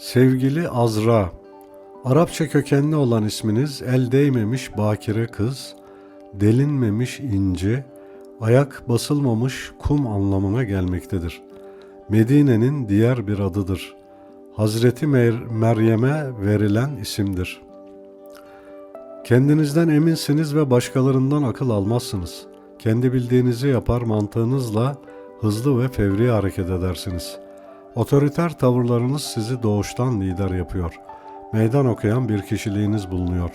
Sevgili Azra, Arapça kökenli olan isminiz el değmemiş bakire kız, delinmemiş ince, ayak basılmamış kum anlamına gelmektedir. Medine'nin diğer bir adıdır. Hazreti Mer- Meryem'e verilen isimdir. Kendinizden eminsiniz ve başkalarından akıl almazsınız. Kendi bildiğinizi yapar mantığınızla hızlı ve fevri hareket edersiniz. Otoriter tavırlarınız sizi doğuştan lider yapıyor. Meydan okuyan bir kişiliğiniz bulunuyor.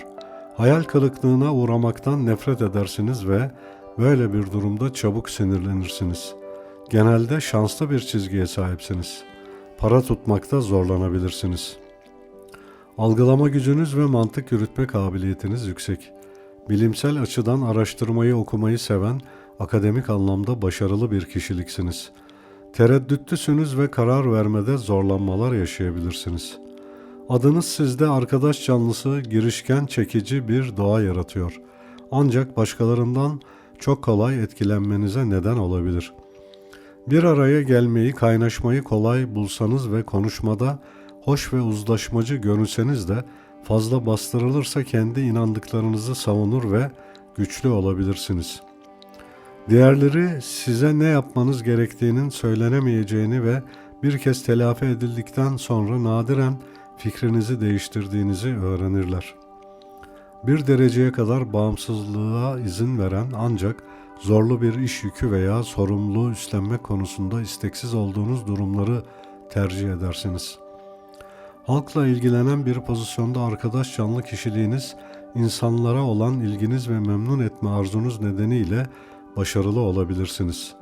Hayal kırıklığına uğramaktan nefret edersiniz ve böyle bir durumda çabuk sinirlenirsiniz. Genelde şanslı bir çizgiye sahipsiniz. Para tutmakta zorlanabilirsiniz. Algılama gücünüz ve mantık yürütme kabiliyetiniz yüksek. Bilimsel açıdan araştırmayı okumayı seven, akademik anlamda başarılı bir kişiliksiniz. Tereddütlüsünüz ve karar vermede zorlanmalar yaşayabilirsiniz. Adınız sizde arkadaş canlısı, girişken, çekici bir doğa yaratıyor. Ancak başkalarından çok kolay etkilenmenize neden olabilir. Bir araya gelmeyi, kaynaşmayı kolay bulsanız ve konuşmada hoş ve uzlaşmacı görünseniz de fazla bastırılırsa kendi inandıklarınızı savunur ve güçlü olabilirsiniz. Diğerleri size ne yapmanız gerektiğinin söylenemeyeceğini ve bir kez telafi edildikten sonra nadiren fikrinizi değiştirdiğinizi öğrenirler. Bir dereceye kadar bağımsızlığa izin veren ancak zorlu bir iş yükü veya sorumluluğu üstlenmek konusunda isteksiz olduğunuz durumları tercih edersiniz. Halkla ilgilenen bir pozisyonda arkadaş canlı kişiliğiniz, insanlara olan ilginiz ve memnun etme arzunuz nedeniyle başarılı olabilirsiniz.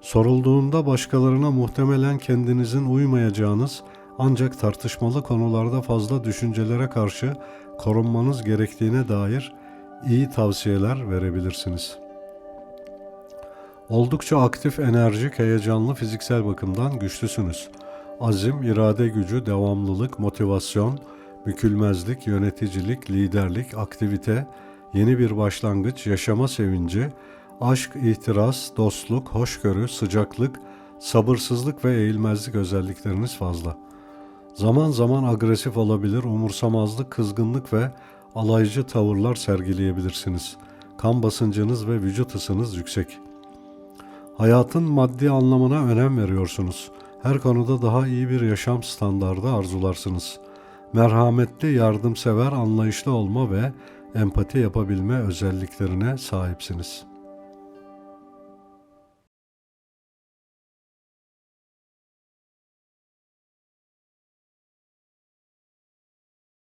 Sorulduğunda başkalarına muhtemelen kendinizin uymayacağınız ancak tartışmalı konularda fazla düşüncelere karşı korunmanız gerektiğine dair iyi tavsiyeler verebilirsiniz. Oldukça aktif, enerjik, heyecanlı fiziksel bakımdan güçlüsünüz. Azim, irade gücü, devamlılık, motivasyon, bükülmezlik, yöneticilik, liderlik, aktivite, yeni bir başlangıç, yaşama sevinci, aşk, ihtiras, dostluk, hoşgörü, sıcaklık, sabırsızlık ve eğilmezlik özellikleriniz fazla. Zaman zaman agresif olabilir, umursamazlık, kızgınlık ve alaycı tavırlar sergileyebilirsiniz. Kan basıncınız ve vücut ısınız yüksek. Hayatın maddi anlamına önem veriyorsunuz. Her konuda daha iyi bir yaşam standardı arzularsınız. Merhametli, yardımsever, anlayışlı olma ve empati yapabilme özelliklerine sahipsiniz.''